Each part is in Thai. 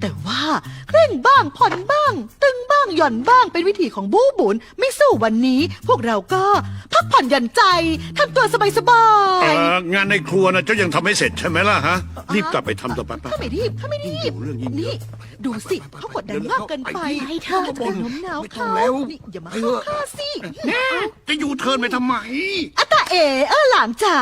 แต่ว่าเคร่งบ้างผ่อนบ้าง ตึงบ้างหย่อนบ้างเป็นวิธีของบูบุญไม่สู้วันนี้ พวกเราก็พักผ่อนหย่อนใจทำตัวสบายเอๆองานในครัวนะเจ้ายังทำไม่เสร็จใช่ไหมล่ะฮะ รีบกลับไปทำต่อไปไป ข้าไม่รีบข้าไม่รีบเรื่องยิ่งเยนี่อะดูสิเขากดดันมากเกินไปให้เธอจะโน้มน้าวไม่ต้อเขางแล้ว นี่อย่ามาไปเข้าเถอะข้าสิแน่จะอยู่เทิร์นไปทำไม อาตาเอ๋เออหลานจ๋า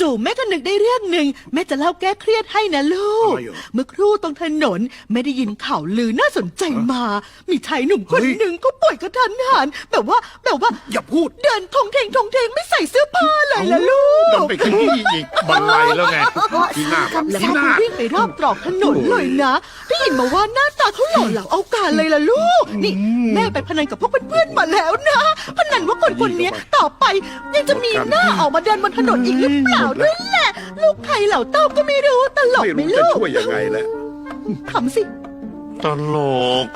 จู่ๆแม่ก็นึกได้เรื่องหนึ่งแม่จะเล่าแก้เครียดให้นะลูก อะไรเหรอ เมื่อครู่ตรงถนนไม่ได้ยินข่าวลือน่าสนใจมา มีชายหนุ่มคนเฮ้ยหนึ่งก็ป่วยกระทันหันแบบว่าแบบว่าอย่าพูด เดินทงเทงทงเทงไม่ใส่เสื้อผ้าเลยล่ะลูเดินกไปขยี้อีกบันไลแล้วไงที่หน้าแล้วที่เขาหน้าก็วิ่งไปรอบตรอกถนนเลยนะได้ยินมาว่าหน้าตาเขาหล่อเหลาเอาการเลยล่ะลูก นี่แม่ไปพนันกับพวกเพื่อนๆมาแล้วนะพนันว่าคนคนๆนี้ต่อไปยังจะมีหน้าออกมาเดินบนถนนอีกหรือเปล่าด้วยแหละ ลูกใครเหล่าเต้าก็ไม่รู้ตลกไม่ไหมรู้จะลูกช่วยยังไงแหละ ขำสิ ตลก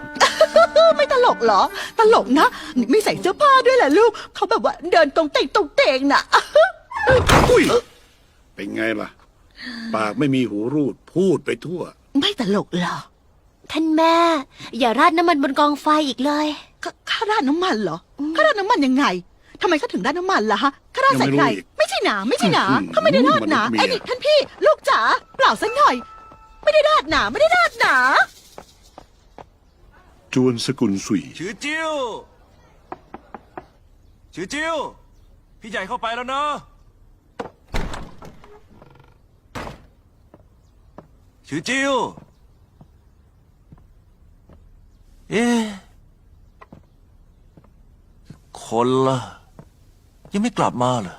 เออไม่ตลกเหรอ ตลกนะนี่ไม่ใส่เสื้อผ้าด้วยแหละลูก เขาแบบว่าเดินตรงเต่งตรงเต่งน่ะ อุ้ย เป็นไงล่ะ ปากไม่มีหูรูด พูดไปทั่ว ไม่ตลกเหรอท่านแม่ อย่าราดน้ำมันบนกองไฟอีกเลย ขข้าราดน้ำมันเหรอข้าราดน้ำมันยังไงทำไมข้าถึงราดน้ำมันล่ะฮะข้าราดใส่ใครยังไม่รู้อีกไม่ใช่หนาไม่ใช่หนาอืมเขาไม่ได้ราดหนามันต้องมีไอ้นี่ท่านพี่ ลูกจ๋าเปล่าสักหน่อย ไม่ได้ราดหนาไม่ได้ราดหนา จวนสกุลสุยชือจิ้วชือจิ้วพี่ใหญ่เข้าไปแล้วนะชือจิ้วเอ๊ะคนล่ะยังไม่กลับมาเหรอ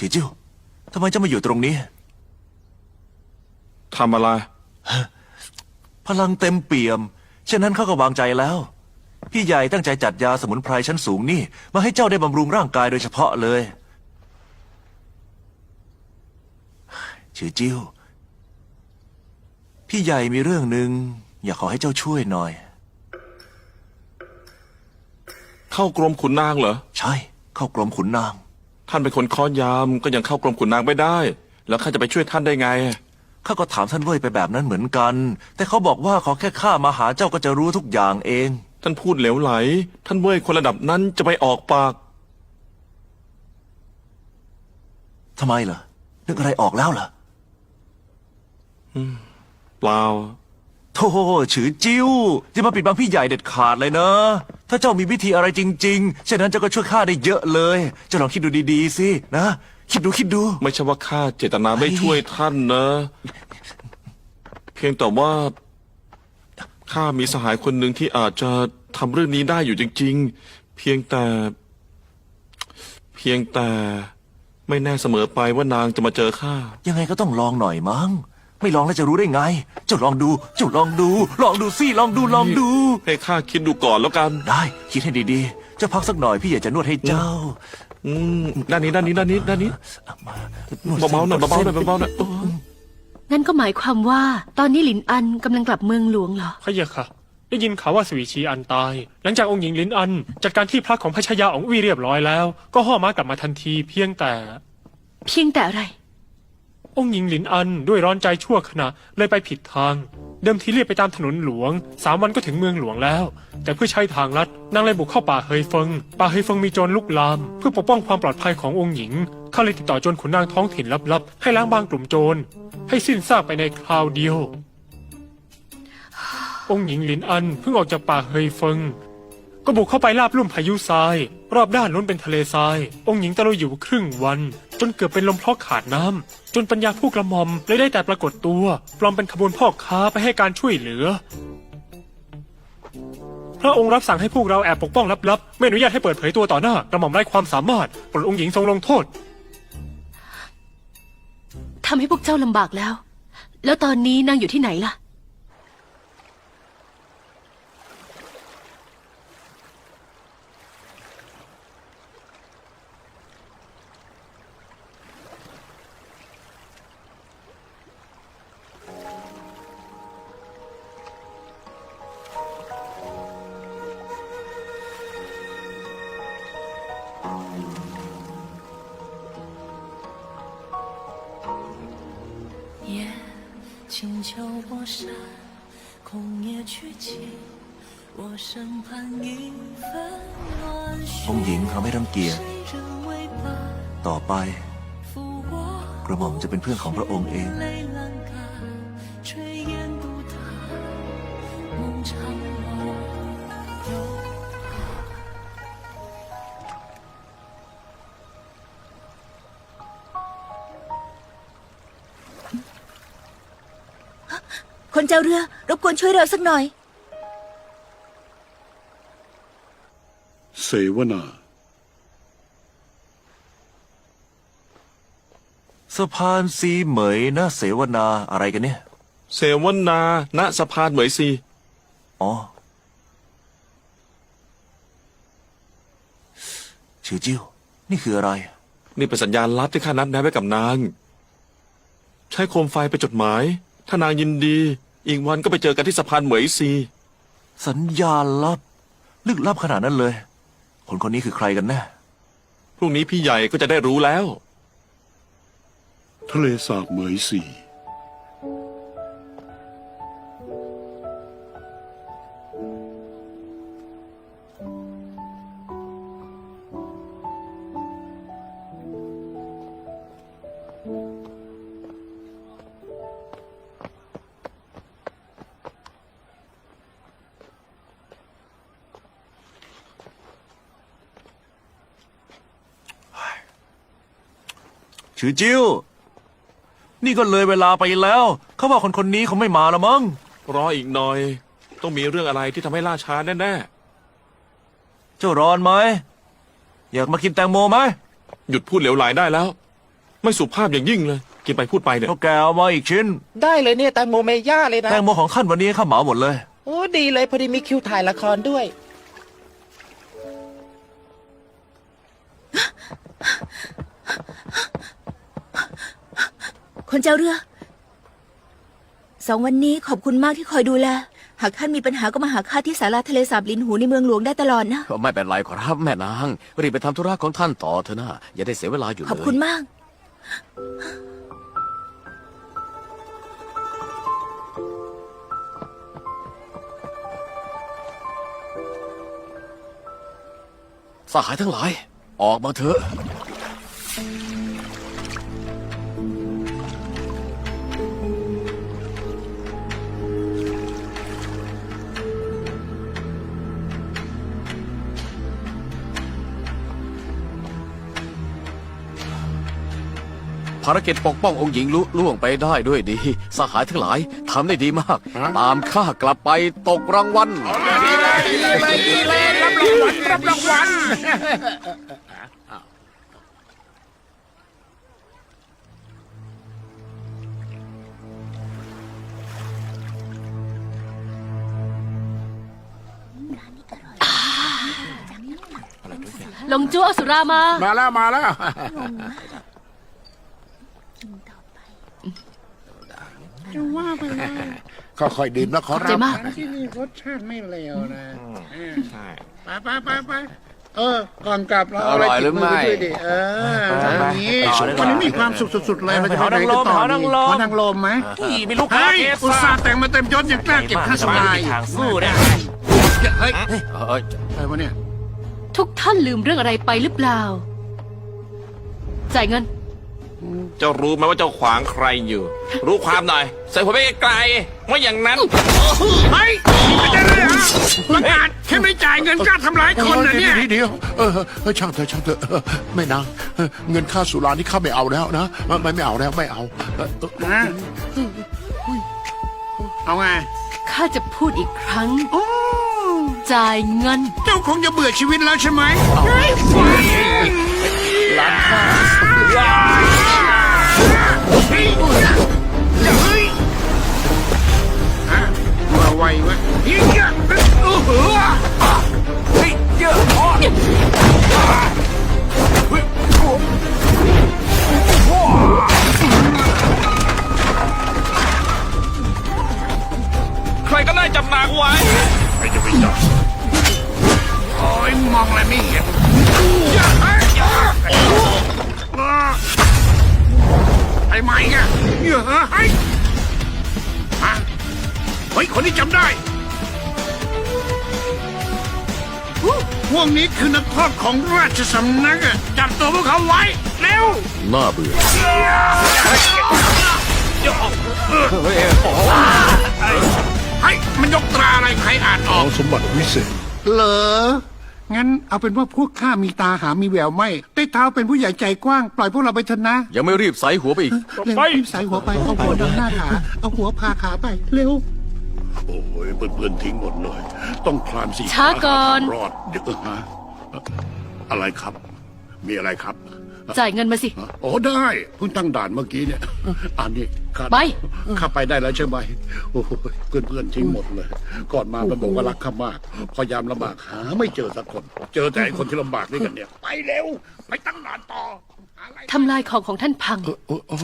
อ๊ะชือจิ้วทำไมจะมาอยู่ตรงนี้ ทำอะไร พลังเต็มเปี่ยมฉะนั้นเขาก็วางใจแล้ว พี่ใหญ่ตั้งใจจัดยาสมุนไพรชั้นสูงนี่ มาให้เจ้าได้บำรุงร่างกายโดยเฉพาะเลยชื่อจิ้ว พี่ใหญ่มีเรื่องหนึ่งอยากขอให้เจ้าช่วยหน่อย เข้ากรมขุนนางเหรอ ใช่ เข้ากรมขุนนาง ท่านเป็นคนค้อยามก็ยังเข้ากรมขุนนางไม่ได้ แล้วข้าจะไปช่วยท่านได้ไง ข้าก็ถามท่านเว่ยไปแบบนั้นเหมือนกัน แต่เขาบอกว่าขอแค่ข้ามาหาเจ้าก็จะรู้ทุกอย่างเอง ท่านพูดเหลวไหล ท่านเว้ยคนระดับนั้นจะไปออกปาก ทำไมเหรอ นึกอะไรออกแล้วเหรอเปล่า โธ่ฉือจิ้วจะมาปิดบังพี่ใหญ่เด็ดขาดเลยนะ ถ้าเจ้ามีวิธีอะไรจริงๆเช่นนั้นเจ้าก็ช่วยข้าได้เยอะเลย เจ้าลองคิดดูดีๆสินะ คิดดูคิดดู ไม่ใช่ว่าข้าเจตนาไม่ช่วยท่านนะ เพียงแต่ว่าข้ามีสหายคนหนึ่งที่อาจจะทำเรื่องนี้ได้อยู่จริง ๆ เพียงแต่ เพียงแต่ไม่แน่เสมอไปว่านางจะมาเจอข้า ยังไงก็ต้องลองหน่อยมั้ง ไม่ลองแล้วจะรู้ได้ไง เจ้าลองดู เจ้าลองดู ลองดูสิ ลองดู ลองดู ให้ข้าคิดดูก่อนแล้วกัน ได้คิดให้ดีๆ เจ้าพักสักหน่อยพี่อยากจะนวดให้เจ้า อืมด้านนี้ด้านนี้ด้านนี้ด้านนี้นวดเบาๆหน่อยเบาๆหน่อยเบาๆหน่อยเอองั้นก็หมายความว่า ตอนนี้หลินอันกำลังกลับเมืองหลวงเหรอ พะเยะค่ะ ได้ยินข่าวว่าสวีชีอันตาย หลังจากองค์หญิงลินอัน จัดการที่พักของพระชายาของวีเรียบร้อยแล้ว ก็ห่อม้ากลับมาทันทีเพียงแต่ เพียงแต่อะไร องค์หญิงหลินอันด้วยร้อนใจชั่วขณะเลยไปผิดทาง เดิมทีเรียบไปตามถนนหลวงสามวันก็ถึงเมืองหลวงแล้ว แต่เพื่อใช้ทางลัดนางเลยบุกเข้าป่าเฮยเฟิง ป่าเฮยเฟิงมีโจรลุกลาม เพื่อปกป้องความปลอดภัยขององค์หญิงเขาเลยติดต่อโจรขุนนางท้องถิ่นลับๆ ให้ล้างบางกลุ่มโจร ให้สิ้นซากไปในคราวเดียว องค์หญิงหลินอันเพิ่งออกจากป่าเฮยเฟิง ก็บุกเข้าไปลาบลุ่มพายุทราย รอบด้านล้นเป็นทะเลทราย องค์หญิงตะลุยอยู่ครึ่งวัน จนเกือบเป็นลมเพราะขาดน้ำจนปัญญาผู้กระหม่อมเลยได้แต่ปรากฏตัว ปลอมเป็นขบวนพ่อค้าไปให้การช่วยเหลือ พระองค์รับสั่งให้พวกเราแอบปกป้องลับๆ ไม่อนุญาตให้เปิดเผยตัวต่อหน้ากระหม่อมไร้ความสามารถโปรดองค์หญิงทรงลงโทษทำให้พวกเจ้าลำบากแล้ว แล้วตอนนี้นางอยู่ที่ไหนล่ะ 请求我山，空也去尽我身畔一份暖 องค์หญิงเขาไม่รังเกียจ 谁人为伴 ต่อไป 抚我 กระหม่อมจะเป็นเพื่อนของพระองค์เอง 泪阑干，炊烟不淡，梦长 คนเจ้าเรือ รบกวนช่วยเราสักหน่อย เสวนา สะพานซีเหมยนะเสวนาอะไรกันเนี่ย เสวนา ณสะพานเหมยซี อ๋อ ชื่อจิ้ว นี่คืออะไร นี่เป็นสัญญาณลับที่ข้านัดแนะไว้กับนาง ใช้โคมไฟไปนจดหมาย ถ้านางยินดี อีกวันก็ไปเจอกันที่สะพานเหมยซี สัญญาณลับ ลึกลับขนาดนั้นเลย คนคนนี้คือใครกันแน่พรุ่งนี้พี่ใหญ่ก็จะได้รู้แล้ว ทะเลสาบเหมยสี ชื่อจิ้ว นี่ก็เลยเวลาไปแล้ว เขาว่าคนคนนี้เขาไม่มาแล้วมั้ง รออีกหน่อย ต้องมีเรื่องอะไรที่ทำให้ล่าช้าแน่เจ้าร้อนไหม อยากมากินแตงโมไหมๆ หยุดพูดเหลวไหลได้แล้ว ไม่สุภาพอย่างยิ่งเลย กินไปพูดไปเนี่ยเท่าแกเอามาอีกชิ้น ได้เลยเนี่ยแตงโมเมย่าเลยนะ แตงโมของขั้นวันนี้ข้าเหมาหมดเลย โอ้ดีเลยพอดีมีคิวถ่ายละครด้วย คนเจ้าเรือ สองวันนี้ขอบคุณมากที่คอยดูแล หากท่านมีปัญหาก็มาหาข้าที่ศาลาทะเลสาบลินหูในเมืองหลวงได้ตลอดนะ ก็ไม่เป็นไรขอรับแม่นาง รีบไปทำธุระของท่านต่อเถอะนะ อย่าได้เสียเวลาอยู่เลยขอบคุณมาก สหายทั้งหลาย ออกมาเถอะ ภารกิจปกป้ององค์หญิงลุล่วงไปได้ด้วยดี สหายทั้งหลายทำได้ดีมาก ตามข้ากลับไปตกรางวัลลงจู้เอาสุรามา มาแล้วมาแล้ว ค่อยๆดื่มนะขอขอบใจรับมาก ที่นี่รสชาติไม่เลวนะใช่ ไปไปไปไปเออ ก่อนกลับเราอร่อยหรือไม่ติดปด้วยดิเอออย่างนี้เอาเลยวันนี้มีความสุขสุดๆเลยเราจะไปไหนกันต่อหาดีนางรมขอนางลมไหมนี่มีลูกค้าเฮ้ยเอสอุตส่าห์แต่งมาเต็มยศยังกล้าเก็บค่าสบายทางสู้เนี่ยเฮ้ยเอ้ยอะไรวะเนี่ย ทุกท่านลืมเรื่องอะไรไปหรือเปล่า จ่ายเงิน เจ้ารู้ไหมว่าเจ้าขวางใครอยู่ รู้ความหน่อย ใส่ผมไปไกลๆว่าอย่างนั้นเฮ้ยไม่ได้เลยเหรอประกาศแค่ไม่จ่ายเงินกล้าทำร้ายคนนะเนี่ย เดี๋ยวเออเออช่างเถอะช่างเถอะเออไม่นางเออเงินค่าสุรานี่ข้าไม่เอาแล้วนะไม่ไม่เอาแล้วไม่เอาเออเออนะเอาไง ข้าจะพูดอีกครั้งจ่ายเงิน เจ้าคงจะเบื่อชีวิตแล้วใช่ไหมร้านค้าเฮ้ยเฮ้ยฮะมา ไววะยิงอะโอ้โหใคร คือนักโทษของราชสำนักอะจับตัวพวกเขาไว้ เร็วน่าเบื่อเฮ้ยมันยกตราอะไรใครอ่านอขออก งสมบัติวิเศษ เหรอ งั้นเอาเป็นว่าพวกข้ามีตาหามีแววไม่ได้เท้าเป็นผู้ใหญ่ใจกว้าง ปล่อยพวกเราไปเถอะนะยังไม่รีบใส่หัวไปอีก เร็วรีบใส่หัวไป เอาหัวดังหน้าขา เอาหัวพาขาไป เร็ว โอ้ยเพื่อนๆทิ้งหมดเลย ต้องคลานสี่ช้าก่อนรอดเดี๋ยวเออฮะ อะไรครับ มีอะไรครับจ่ายเงินมาสิ โอ้ได้เพิ่งตั้งด่านเมื่อกี้เนี่ยอันนี้ข้าไป ข้าไปได้แล้วใช่ไหมโอ้โหเพื่อนๆทิ้งหมดเลย ก่อนมามันบอกว่ารักข้ามาก พยายามลำบากหาไม่เจอสักคน เจอแต่ไอ้คนที่ลำบากนี่กันเนี่ย ไปเร็ว ไปตั้งด่านต่อหาอะไร ทำลายของของท่านพังเออเออ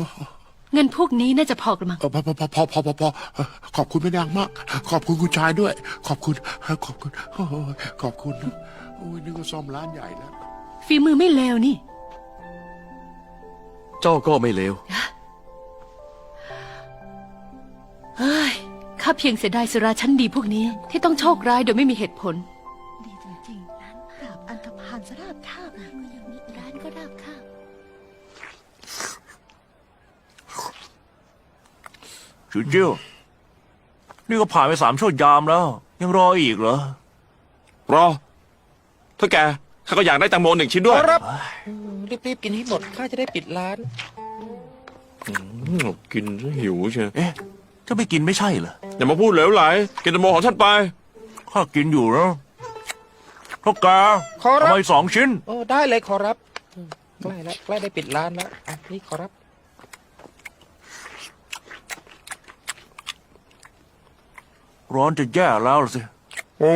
เออเงินพวกนี้น่าจะพอกระมัง เออพอพอพอพอพอพอพอเออขอบคุณแม่นางมาก ขอบคุณคุณชายด้วย ขอบคุณขอบคุณโอ้ยขอบคุณโอ้ยนึกว่าซ่อมร้านใหญ่แล้ว ฝีมือไม่เลวนี่ เจ้าก็ไม่เลว เฮ้ย ข้าเพียงเสียดายสุราชั้นดีพวกนี้ที่ต้องโชคร้ายโดยไม่มีเหตุผล ดีจริงๆ ชิวจิ้วนี่ก็ผ่านไปสามชั่วยามแล้ว ยังรออีกเหรอ รอเท่าแกข้าก็อยากได้แตงโมหนึ่งชิ้นด้วยครับรีบๆกินให้หมดข้าจะได้ปิดร้าน อืมกินซะหิวเชียวเอ๊ะเจะไม่กินไม่ใช่เหรออย่ามาพูดเหลวไหลกินแตงโมของท่านไป ข้ากินอยู่นะพวกแกขอรับ ทำไมสองชิ้น โอ้ได้เลยขอรับอืมใกล้แล้วใกล้ได้ปิดร้านแล้วอะนี่ขอรับ ร้อนจะแย่แล้วล่ะสิ โอ้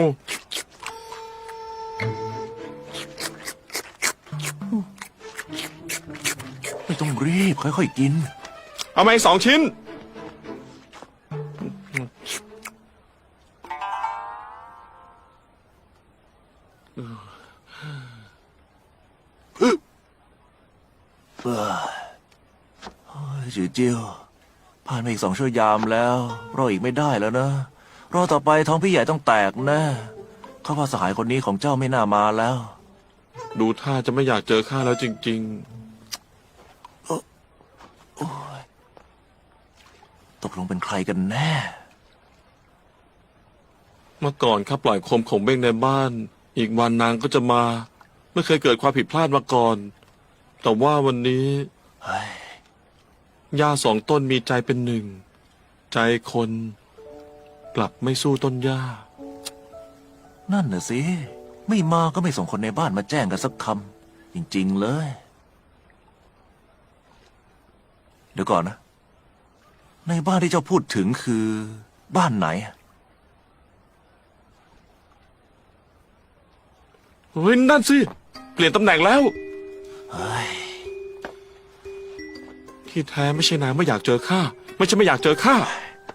ไม่ต้องรีบ ค่อยๆกิน เอามาอีกสองชิ้นจิวจิวผ่านมาอีกสองชั่วยามแล้ว รออีกไม่ได้แล้วนะ รอต่อไปท้องพี่ใหญ่ต้องแตกแน่เขาว่าสหายคนนี้ของเจ้าไม่น่ามาแล้ว ดูท่าจะไม่อยากเจอข้าแล้วจริง ตกลงเป็นใครกันแน่ ๆ เมื่อก่อนข้าปล่อยโคมของเบ้งในบ้าน อีกวันนางก็จะมา ไม่เคยเกิดความผิดพลาดมาก่อน แต่ว่าวันนี้เฮ้ยหญ้าสองต้นมีใจเป็นหนึ่ง ใจคน กลับไม่สู้ต้นหญ้า นั่นน่ะสิ ไม่มาก็ไม่ส่งคนในบ้านมาแจ้งกันสักคำ จริง ๆ เลย เดี๋ยวก่อนนะ ในบ้านที่เจ้าพูดถึงคือบ้านไหนอะเฮ้ยนั่นสิ เปลี่ยนตำแหน่งแล้ว เฮ้ย ที่แท้ไม่ใช่นางไม่อยากเจอข้า ไม่ใช่ไม่อยากเจอข้า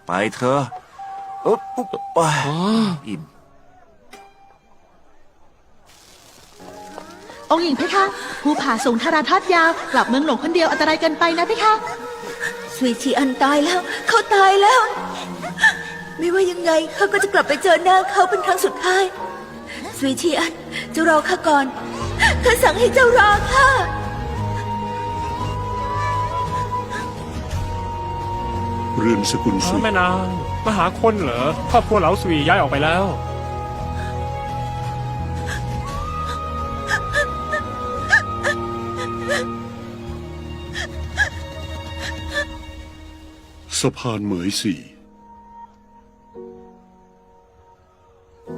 ไปเถอะ เอ๊บปุ๊บไปอ๋ออิ่มองค์หญิงเพคะผู้ผ่าส่งธาราทอดยาว กลับเมืองหลวงคนเดียวอันตรายเกินไปนะเพคะสวีชีอันตายแล้ว เขาตายแล้ว ไม่ว่ายังไงเขาก็จะกลับไปเจอหน้าเขาเป็นครั้งสุดท้ายสวีชีอันเจ้ารอข้าก่อนข้าสั่งให้เจ้ารอข้าเรือนสกุลอ๋สุอแม่นาง มาหาคนเหรอครอบครัวเหลาสวีย้ายออกไปแล้ว สะพานเหมยสี่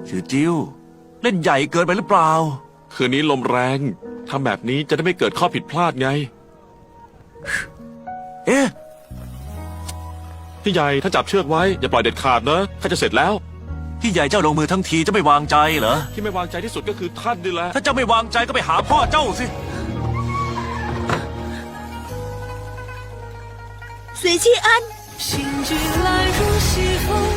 ชื่อจิ้วเล่นใหญ่เกินไปหรือเปล่า คืนนี้ลมแรงทำแบบนี้จะได้ไม่เกิดข้อผิดพลาดไง เอ๊ะ พี่ใหญ่ถ้าจับเชือกไว้ อย่าปล่อยเด็ดขาดนะข้าจะเสร็จแล้ว พี่ใหญ่เจ้าลงมือทั้งทีจะไม่วางใจเหรอ ที่ไม่วางใจที่สุดก็คือท่านนี่แหละ ถ้าเจ้าไม่วางใจก็ไปหาพ่อเจ้าสิ สวีชีอัน 心悸来如西风。